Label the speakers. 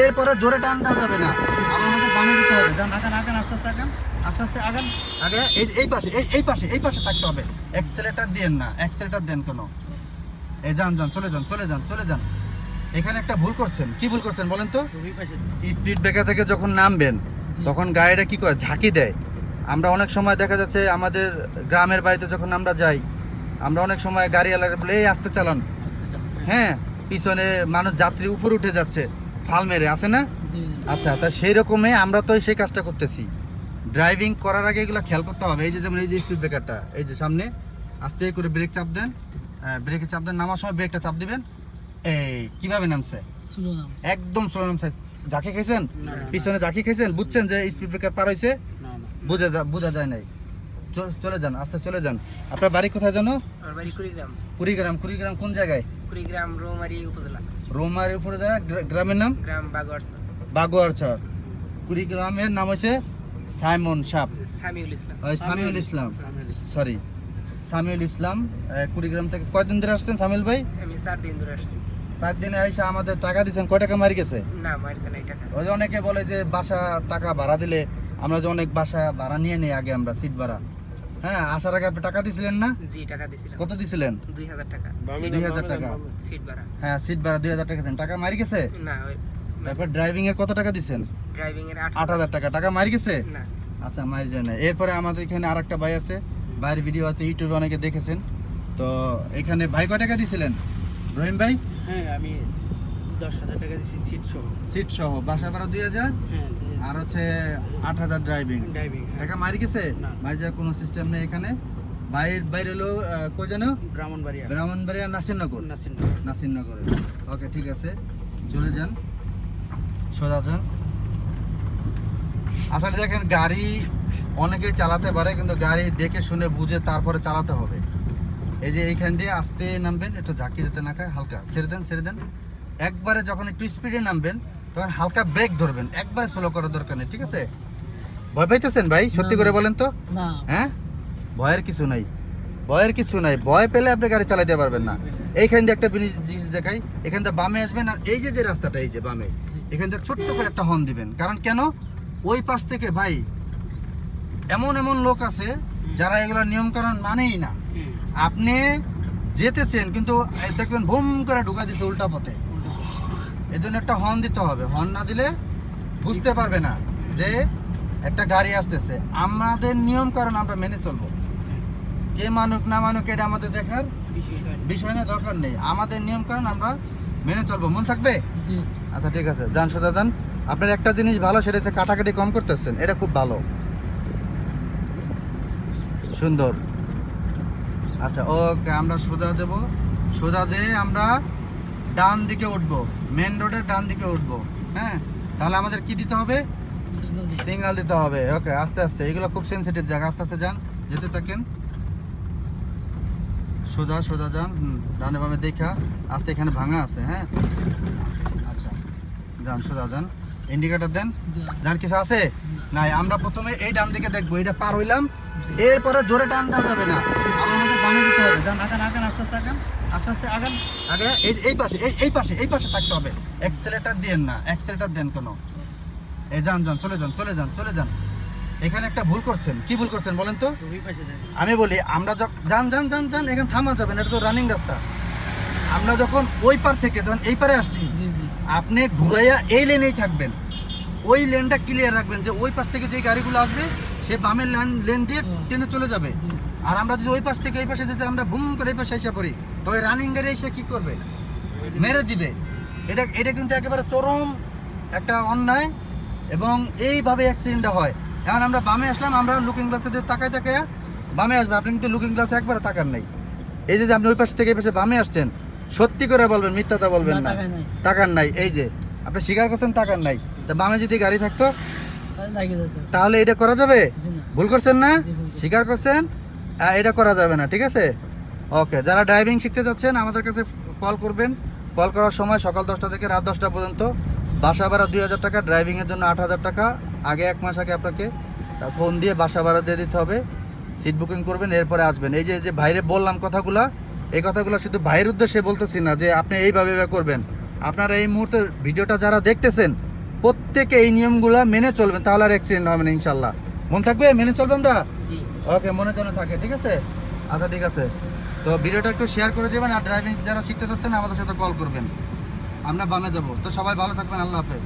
Speaker 1: এরপরে জোরে টান দেওয়া যাবে না। আবার আমাদের বামে দিতে হবে। যান আগান আগান আস্তে আস্তে আগান আস্তে আস্তে আগান। আগে এই এই পাশে এই এই পাশে এই পাশে থাকতে হবে। এক্সেলেটার দেন না এক্সেলেটার দেন কোনো। এই যান যান চলে যান চলে যান চলে যান। এখানে একটা ভুল করছেন। কি ভুল করছেন বলেন তো? স্পিড ব্রেকার থেকে যখন নামবেন তখন গাড়িটা কি করে? ঝাঁকি দেয়। আমরা অনেক সময় দেখা যাচ্ছে আমাদের গ্রামের বাড়িতে যখন আমরা যাই আমরা অনেক সময় গাড়ি এলাকা বলে এই আসতে চালান। হ্যাঁ পিছনে মানুষ যাত্রী উপরে উঠে যাচ্ছে। ফাল মেরে আছে না? আচ্ছা তা সেই রকমই আমরা তো সেই কাজটা করতেছি। ড্রাইভিং করার আগে এগুলো খেয়াল করতে হবে। এই যে যেমন এই যে স্পিড ব্রেকারটা এই যে সামনে আস্তে করে ব্রেক চাপ দেন। ব্রেকে চাপ দেন নামার সময় ব্রেকটা চাপ দিবেন। এই কীভাবে নামছে? একদম স্লো নামছে। ঝাঁকি খেয়েছেন? পিছনে ঝাঁকি খেয়েছেন বুঝছেন যে স্পিড ব্রেকার পার হয়েছে বোঝা যা বোঝা যায় নাই। চ- চলে যান আস্তে চলে যান। আপনার বাড়ি কোথায় জানো?
Speaker 2: কুড়িগ্রাম।
Speaker 1: কুড়িগ্রাম কুড়িগ্রাম কোন জায়গায়?
Speaker 2: কুড়িগ্রাম রৌমারি উপজেলা।
Speaker 1: রোমার উপরে যারা গ্রামের নাম?
Speaker 2: গ্রাম বাগোয়ারসা
Speaker 1: বাগোয়ারচর। কুড়িগ্রামের নাম হচ্ছে সাইমন সাপ।
Speaker 2: সামিউল ইসলাম।
Speaker 1: সামিউল ইসলাম। সরি সামিউল ইসলাম। কুড়িগ্রাম থেকে কয়দিন ধরে আসছেন সামিউল ভাই?
Speaker 2: আমি চার দিন ধরে আসছি।
Speaker 1: চার দিনে এসে আমাদের টাকা দিচ্ছেন কয় টাকা মারি গেছে?
Speaker 2: না টাকা।
Speaker 1: ওই যে অনেকে বলে যে বাসা টাকা ভাড়া দিলে আমরা যে অনেক বাসা ভাড়া নিয়ে নিই আগে আমরা সিট ভাড়া। হ্যাঁ আসার আগে আপনি টাকা দিছিলেন না?
Speaker 2: জি টাকা দিছিলাম।
Speaker 1: কত দিছিলেন?
Speaker 2: দুই হাজার টাকা।
Speaker 1: দুই হাজার টাকা।
Speaker 2: সিট ভাড়া।
Speaker 1: হ্যাঁ সিট ভাড়া দুই হাজার টাকা দেন টাকা মারি গেছে?
Speaker 2: না
Speaker 1: তারপর ড্রাইভিং এর কত টাকা দিছেন?
Speaker 2: ড্রাইভিং এর
Speaker 1: আট হাজার টাকা। টাকা মারি গেছে?
Speaker 2: না।
Speaker 1: আচ্ছা মারি যায় না এরপরে আমাদের এখানে আর একটা ভাই আছে। ভাইয়ের ভিডিও হয়তো ইউটিউবে অনেকে দেখেছেন। তো এখানে ভাই কয় টাকা দিছিলেন? রহিম ভাই?
Speaker 3: হ্যাঁ আমি দশ হাজার টাকা দিচ্ছি সিট সহ।
Speaker 1: সিট সহ। বাসা ভাড়া দুই হাজার?
Speaker 3: হ্যাঁ
Speaker 1: আর হচ্ছে আট হাজার ড্রাইভিং
Speaker 3: ড্রাইভিং
Speaker 1: টাকা মারি গেছে। মারি যাওয়ার কোনো সিস্টেম নেই এখানে। বাইরের বাইরে হলো কই যেন
Speaker 3: ব্রাহ্মণবাড়িয়া।
Speaker 1: ব্রাহ্মণবাড়িয়া নাসিরনগর।
Speaker 3: নাসিরনগর।
Speaker 1: নাসিরনগরে। ওকে ঠিক আছে। চলে যান। সোজা যান। আসলে দেখেন গাড়ি অনেকেই চালাতে পারে কিন্তু গাড়ি দেখে শুনে বুঝে তারপরে চালাতে হবে। এই যে এইখান দিয়ে আসতে নামবেন একটু ঝাঁকি যেতে না খায় হালকা। ছেড়ে দেন ছেড়ে দেন। একবারে যখন একটু স্পিডে নামবেন তখন হালকা ব্রেক ধরবেন একবারে স্লো করার দরকার নেই ঠিক আছে? ভয় পাইতেছেন ভাই? সত্যি করে বলেন তো। হ্যাঁ? ভয়ের কিছু নাই। ভয়ের কিছু নাই। ভয় পেলে আপনি গাড়ি চালাতে পারবেন না। এইখান দিয়ে একটা জিনিস জিনিস দেখাই। এখান থেকে বামে আসবেন আর এই যে যে রাস্তাটা এই যে বামে। এখান থেকে ছোট্ট করে একটা হর্ন দিবেন। কারণ কেন? ওই পাশ থেকে ভাই এমন এমন লোক আছে যারা এগুলো নিয়ম কারণ মানেই না। আপনি যেতেছেন কিন্তু দেখবেন ভুম করে ঢুকা দিচ্ছে উল্টা পথে। এই জন্য একটা হর্ন দিতে হবে। হর্ন না দিলে বুঝতে পারবে না যে একটা গাড়ি আসতেছে। আমাদের নিয়ম কারণ আমরা মেনে চলবো। কে মানুক না মানুক এটা আমাদের দেখার বিষয় না দরকার নেই। আমাদের নিয়ম কারণ আমরা মেনে চলবো। মন থাকবে? আচ্ছা ঠিক আছে। যান সোজা যান। আপনার একটা জিনিস ভালো সেটা হচ্ছে কাটাকাটি কম করতেছেন। এটা খুব ভালো। সুন্দর। আচ্ছা ওকে আমরা সোজা যাব। সোজা যেয়ে আমরা ডান দিকে উঠবো মেন রোডের ডান দিকে উঠবো হ্যাঁ? তাহলে আমাদের কি দিতে হবে? সিঙ্গাল দিতে হবে। ওকে আস্তে আস্তে এগুলো খুব সেনসিটিভ জায়গা আস্তে আস্তে যান যেতে থাকেন। সোজা সোজা যান ডানে বামে দেখা আস্তে এখানে ভাঙা আছে হ্যাঁ? আচ্ছা যান সোজা যান। ইন্ডিকেটার দেন। যান কিছু আছে? নাই আমরা প্রথমে এই ডান দিকে দেখব এটা পার হইলাম এরপরে জোরে টান দেওয়া যাবে না। আমাদের বামে দিতে হবে। যান আগান আগান আস্তে আস্তে আগান। আস্তে আস্তে আগান। আগে এই এই পাশে এই এই পাশে এই পাশে থাকতে হবে। এক্সেলেটার দেন না এক্সেলেটার দেন কোনো। এই যান যান চলে যান চলে যান চলে যান। এখানে একটা ভুল করছেন। কি ভুল করছেন বলেন তো? আমি বলি আমরা যখন যান যান যান যান এখানে থামা যাবেন এটা তো রানিং রাস্তা। আমরা যখন ওই পার থেকে যখন এই পারে আসছি আপনি ঘুরাইয়া এই লেনেই থাকবেন। ওই লেনটা ক্লিয়ার রাখবেন যে ওই পাশ থেকে যে গাড়িগুলো আসবে সে বামের লেন লেন দিয়ে টেনে চলে যাবে। আর আমরা যদি ওই পাশ থেকে এই পাশে যদি আমরা বুম করে এই পাশে এসে পড়ি তো ওই রানিং গাড়ি এসে কি করবে? মেরে দিবে। এটা এটা কিন্তু একেবারে চরম একটা অন্যায় এবং এইভাবে অ্যাক্সিডেন্টটা হয়। এখন আমরা বামে আসলাম আমরা লুকিং গ্লাসে যদি তাকায় তাকায় বামে আসবে। আপনি কিন্তু লুকিং গ্লাসে একবারে তাকান নাই। এই যে আপনি ওই পাশ থেকে এই পাশে বামে আসছেন সত্যি করে বলবেন মিথ্যাটা বলবেন
Speaker 3: না।
Speaker 1: তাকান নাই। এই যে আপনি স্বীকার করছেন তাকান নাই। তা বামে যদি গাড়ি থাকতো
Speaker 3: তাহলে
Speaker 1: এটা করা যাবে? ভুল করছেন না। স্বীকার করছেন? এটা করা যাবে না ঠিক আছে? ওকে যারা ড্রাইভিং শিখতে যাচ্ছেন আমাদের কাছে কল করবেন। কল করার সময় সকাল দশটা থেকে রাত দশটা পর্যন্ত। বাসা ভাড়া দুই হাজার টাকা ড্রাইভিংয়ের জন্য আট হাজার টাকা। আগে এক মাস আগে আপনাকে ফোন দিয়ে বাসা ভাড়া দিয়ে দিতে হবে। সিট বুকিং করবেন এরপরে আসবেন। এই যে যে বাইরে বললাম কথাগুলা এই কথাগুলো শুধু ভাইয়ের উদ্দেশ্যে বলতেছি না যে আপনি এইভাবে করবেন। আপনারা এই মুহূর্তে ভিডিওটা যারা দেখতেছেন প্রত্যেকে এই নিয়মগুলো মেনে চলবেন তাহলে আর অ্যাক্সিডেন্ট হবে না ইনশাল্লাহ। মনে থাকবে? মেনে চলবে আমরা ওকে মনে যেন থাকে ঠিক আছে? আচ্ছা ঠিক আছে। তো ভিডিওটা একটু শেয়ার করে দেবেন আর ড্রাইভিং যারা শিখতে চাচ্ছেন আমাদের সাথে কল করবেন। আমরা বামে যাব। তো সবাই ভালো থাকবেন আল্লাহ হাফেজ।